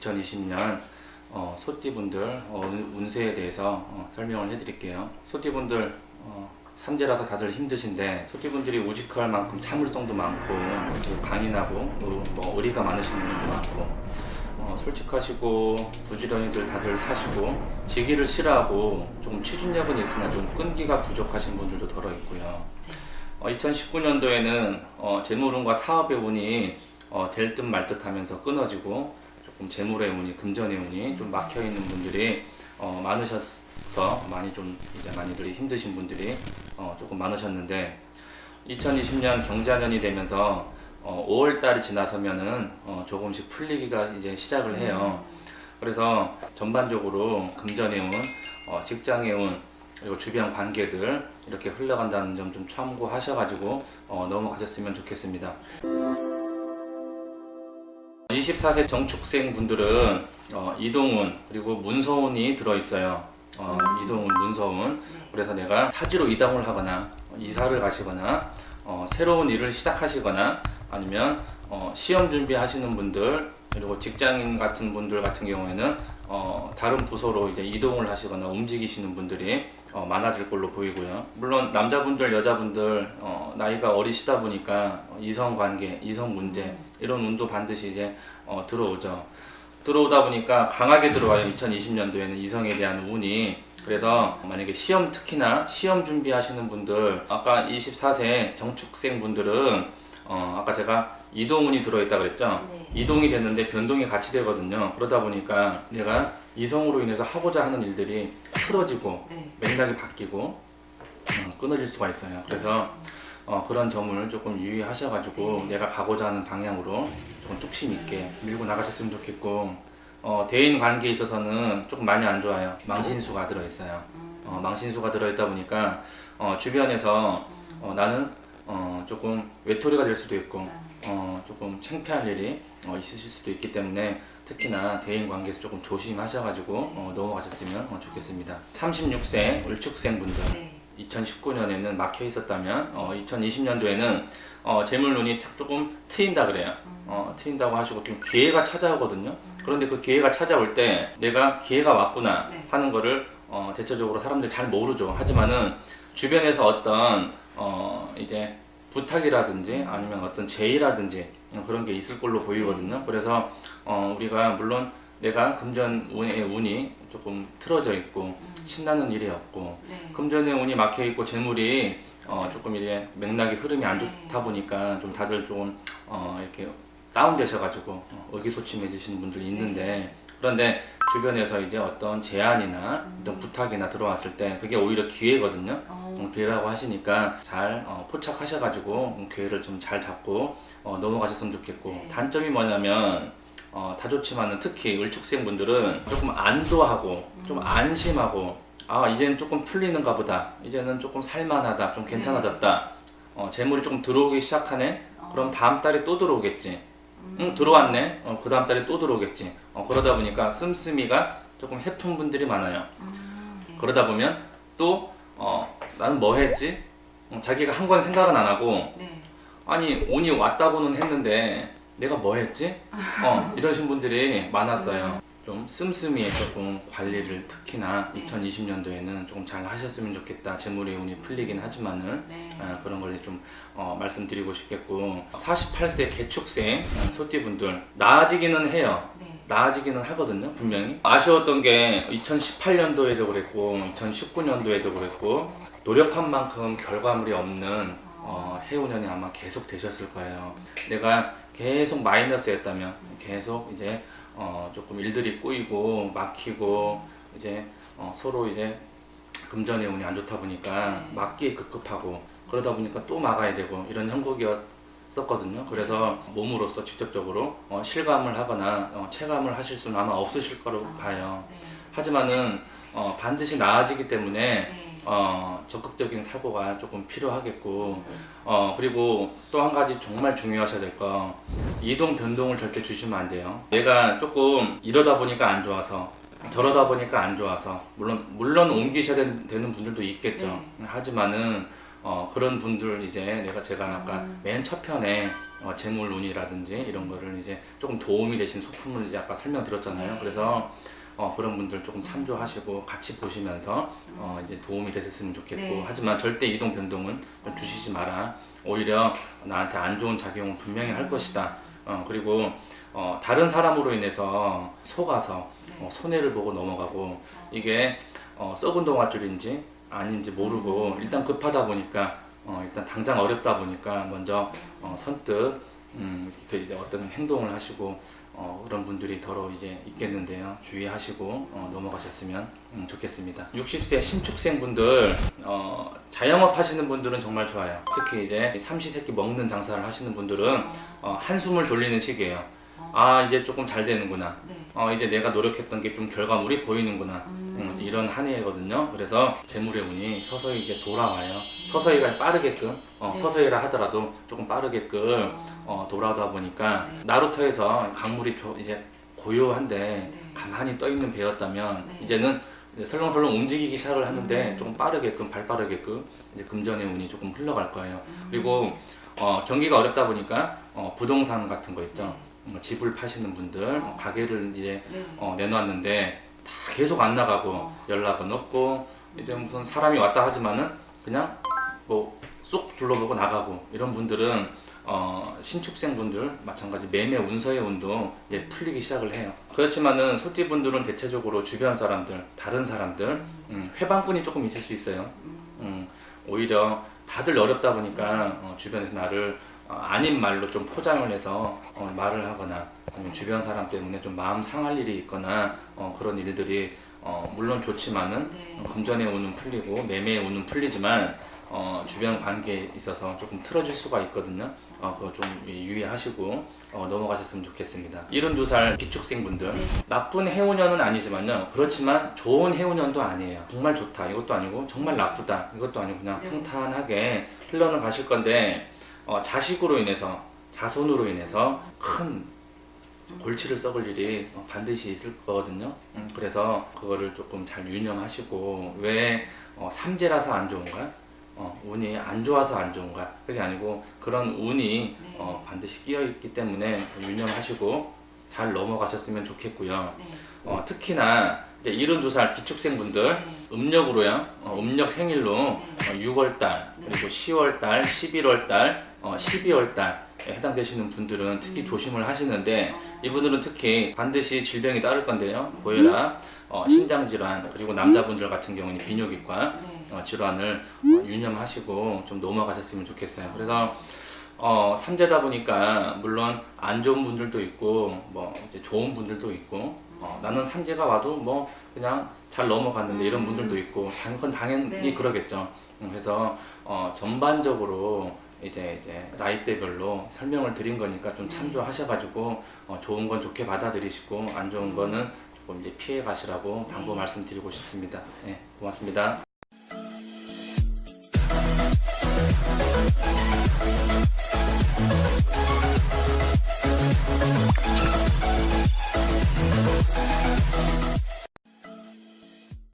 2020년 어, 소띠분들 어, 운- 운세에 대해서 어, 설명을 해드릴게요. 소띠분들 어, 삼재라서 다들 힘드신데 소띠분들이 우직할 만큼 참을성도 많고 이렇게 강인하고 또 뭐 의리가 많으신 분도 많고 어, 솔직하시고 부지런히들 다들 사시고 지기를 싫어하고 좀 추진력은 있으나 좀 끈기가 부족하신 분들도 덜어 있고요. 어, 2019년도에는 어, 재물운과 사업의 운이 어, 될 듯 말 듯 하면서 끊어지고 조금 재물의 운이 금전의 운이 좀 막혀 있는 분들이 어, 많으셔서 많이 좀 이제 많이들이 힘드신 분들이 어, 조금 많으셨는데 2020년 경자년이 되면서 어, 5월 달이 지나서면은 어, 조금씩 풀리기가 이제 시작을 해요. 그래서 전반적으로 금전의 운, 어, 직장의 운, 그리고 주변 관계들 이렇게 흘러간다는 점 좀 참고하셔가지고 어, 넘어가셨으면 좋겠습니다. 24세 정축생 분들은 어, 이동운 그리고 문서운이 들어있어요. 어, 이동운, 문서운. 그래서 내가 타지로 이동을 하거나 이사를 가시거나 어, 새로운 일을 시작하시거나 아니면 어, 시험 준비하시는 분들 그리고 직장인 같은 분들 같은 경우에는 어, 다른 부서로 이제 이동을 하시거나 움직이시는 분들이 어, 많아질 걸로 보이고요. 물론 남자분들, 여자분들 어, 나이가 어리시다 보니까 어, 이성 관계, 이성 문제 이런 운도 반드시 이제 어, 들어오죠. 들어오다 보니까 강하게 들어와요. 2020년도에는 이성에 대한 운이. 그래서 만약에 시험 특히나 시험 준비하시는 분들 아까 24세 정축생 분들은 어, 아까 제가 이동운이 들어있다 그랬죠. 네. 이동이 됐는데 변동이 같이 되거든요. 그러다 보니까 내가 이성으로 인해서 하고자 하는 일들이 틀어지고 네. 맥락이 바뀌고 어, 끊어질 수가 있어요. 그래서 어, 그런 점을 조금 유의하셔가지고 내가 가고자 하는 방향으로 조금 뚝심 있게 밀고 나가셨으면 좋겠고 어, 대인 관계에 있어서는 조금 많이 안 좋아요. 망신수가 들어있어요. 어, 망신수가 들어있다 보니까 어, 주변에서 어, 나는 어, 조금 외톨이가 될 수도 있고 어, 조금 창피할 일이 어, 있으실 수도 있기 때문에 특히나 대인 관계에서 조금 조심하셔가지고 어, 넘어가셨으면 어, 좋겠습니다. 36세 을축생 분들 네. 2019년에는 막혀 있었다면 어, 2020년도에는 어, 재물운이 조금 트인다 그래요. 어, 트인다고 하시고 좀 기회가 찾아오거든요. 그런데 그 기회가 찾아올 때 내가 기회가 왔구나 네. 하는 거를 어, 대체적으로 사람들이 잘 모르죠. 하지만은 주변에서 어떤 어, 이제 부탁이라든지 아니면 어떤 제의라든지 그런 게 있을 걸로 보이거든요. 그래서 어, 우리가 물론 내가 금전 운의 운이 조금 틀어져 있고 신나는 일이 없고 네. 금전의 운이 막혀 있고 재물이 어, 조금 이제 맥락이 흐름이 안 네. 좋다 보니까 좀 다들 좀 어, 이렇게 다운되셔가지고 어, 의기소침해지시는 분들이 있는데 그런데 주변에서 이제 어떤 제안이나 어떤 부탁이나 들어왔을 때 그게 오히려 기회거든요. 어, 음, 기회라고 하시니까 잘 어, 포착하셔가지고 음, 기회를 좀 잘 잡고 어, 넘어가셨으면 좋겠고. 네. 단점이 뭐냐면 어, 다 좋지만은 특히 을축생 분들은 조금 안도하고 좀 안심하고 아 이제는 조금 풀리는가 보다. 이제는 조금 살만하다. 좀 괜찮아졌다. 어, 재물이 조금 들어오기 시작하네? 그럼 다음 달에 또 들어오겠지 응 들어왔네 어, 그 다음 달에 또 들어오겠지 어, 그러다 보니까 씀씀이가 조금 해픈 분들이 많아요 음, 네. 그러다 보면 또 어, 나는 뭐 했지? 어, 자기가 한 건 생각은 안 하고 네. 아니 운이 왔다고는 했는데 내가 뭐 했지? 어, 이러신 분들이 많았어요. 좀 씀씀이에 조금 관리를 특히나 네. 2020년도에는 조금 잘 하셨으면 좋겠다. 재물의 운이 풀리긴 하지만은 네. 아, 그런 걸 좀 어, 말씀드리고 싶겠고 48세 개축생 어, 소띠분들 나아지기는 해요. 네. 나아지기는 하거든요, 분명히. 아쉬웠던 게 2018년도에도 그랬고, 2019년도에도 그랬고, 노력한 만큼 결과물이 없는 어, 해운년이 아마 계속 되셨을 거예요. 내가 계속 마이너스였다면, 계속 이제 어, 조금 일들이 꼬이고, 막히고, 이제 어, 서로 이제 금전의 운이 안 좋다 보니까 네. 막기에 급급하고, 그러다 보니까 또 막아야 되고, 이런 형국이었 썼거든요. 그래서 몸으로서 직접적으로 어, 실감을 하거나 어, 체감을 하실 수는 아마 없으실 거로 봐요. 네. 하지만은 어, 반드시 나아지기 때문에 네. 어, 적극적인 사고가 조금 필요하겠고 어, 그리고 또 한 가지 정말 중요하셔야 될 거 이동 변동을 절대 주시면 안 돼요. 얘가 조금 이러다 보니까 안 좋아서 저러다 보니까 안 좋아서 물론 물론 옮기셔야 된- 되는 분들도 있겠죠. 하지만은 어, 그런 분들 이제 내가 제가 아까 맨첫 편에 어, 재물 운이라든지 이런 거를 이제 조금 도움이 되신 소품을 이제 아까 설명드렸잖아요. 네. 그래서 어, 그런 분들 조금 참조하시고 같이 보시면서 어, 이제 도움이 되셨으면 좋겠고 네. 하지만 절대 이동 변동은 좀 주시지 마라. 오히려 나한테 안 좋은 작용을 분명히 할 것이다. 어, 그리고 어, 다른 사람으로 인해서 속아서 네. 어, 손해를 보고 넘어가고 이게 어, 썩은 동아줄인지 아닌지 모르고 음. 일단 급하다 보니까 어, 일단 당장 어렵다 보니까 먼저 어, 선뜻 음, 그 이제 어떤 행동을 하시고 어, 그런 분들이 더러 이제 있겠는데요. 주의하시고 어, 넘어가셨으면 음, 좋겠습니다. 60세 신축생 분들 어, 자영업 하시는 분들은 정말 좋아요. 특히 이제 삼시세끼 먹는 장사를 하시는 분들은 어, 한숨을 돌리는 시기예요. 아 이제 조금 잘 되는구나. 네. 어, 이제 내가 노력했던 게 좀 결과물이 보이는구나. 음, 이런 한 해거든요. 그래서 재물의 운이 서서히 이제 돌아와요. 서서히가 빠르게끔, 어, 네. 서서히라 하더라도 조금 빠르게끔 어, 돌아오다 보니까 네. 나루터에서 강물이 조- 이제 고요한데 네. 가만히 떠 있는 배였다면 네. 이제는 이제 설렁설렁 움직이기 시작을 하는데 음. 조금 빠르게끔 발 빠르게끔 이제 금전의 운이 조금 흘러갈 거예요. 음. 그리고 어, 경기가 어렵다 보니까 어, 부동산 같은 거 있죠. 네. 어, 집을 파시는 분들 어, 가게를 이제 네. 어, 내놨는데 다 계속 안 나가고 어. 연락은 없고 이제 무슨 사람이 왔다 하지만은 그냥 뭐쑥 둘러보고 나가고 이런 분들은 어, 신축생 분들 마찬가지 매매 운서의 운도 이제 풀리기 시작을 해요. 그렇지만은 소띠 분들은 대체적으로 주변 사람들, 다른 사람들 음, 회방꾼이 조금 있을 수 있어요. 음, 오히려 다들 어렵다 보니까 어, 주변에서 나를 어, 아닌 말로 좀 포장을 해서 어, 말을 하거나 주변 사람 때문에 좀 마음 상할 일이 있거나 어, 그런 일들이 어, 물론 좋지만은 네. 어, 금전의 운은 풀리고 매매의 운은 풀리지만 어, 주변 관계에 있어서 조금 틀어질 수가 있거든요. 어, 그거 좀 유의하시고 어, 넘어가셨으면 좋겠습니다. 72살 기축생분들 네. 나쁜 해운년은 아니지만요. 그렇지만 좋은 해운년도 아니에요. 정말 좋다 이것도 아니고 정말 나쁘다 이것도 아니고 그냥 네. 평탄하게 흘러는 가실 건데 어, 자식으로 인해서 자손으로 인해서 큰 골치를 썩을 일이 어, 반드시 있을 거거든요. 음, 그래서 그거를 조금 잘 유념하시고 왜 어, 삼재라서 안 좋은가? 어, 운이 안 좋아서 안 좋은가? 그게 아니고 그런 운이 네. 어, 반드시 끼어 있기 때문에 유념하시고 잘 넘어가셨으면 좋겠고요. 네. 어, 특히나 이제 72살 기축생분들 네. 음력으로요. 어, 음력 생일로 어, 6월달 그리고 10월달, 11월달, 어, 12월달 에 해당되시는 분들은 특히 조심을 하시는데 이분들은 특히 반드시 질병이 따를 건데요. 고혈압, 어, 신장 질환 그리고 남자분들 같은 경우는 비뇨기과 네. 어, 질환을 어, 유념하시고 좀 넘어가셨으면 좋겠어요. 그래서 어, 삼재다 보니까 물론 안 좋은 분들도 있고 뭐 이제 좋은 분들도 있고 어, 나는 삼재가 와도 뭐 그냥 잘 넘어갔는데 이런 분들도 있고 당- 그건 당연히 네. 그러겠죠. 음, 그래서 어, 전반적으로 이제 이제 나이대별로 설명을 드린 거니까 좀 참조하셔가지고 어, 좋은 건 좋게 받아들이시고 안 좋은 거는 조금 이제 피해 가시라고 당부 네. 말씀드리고 싶습니다. 네, 고맙습니다.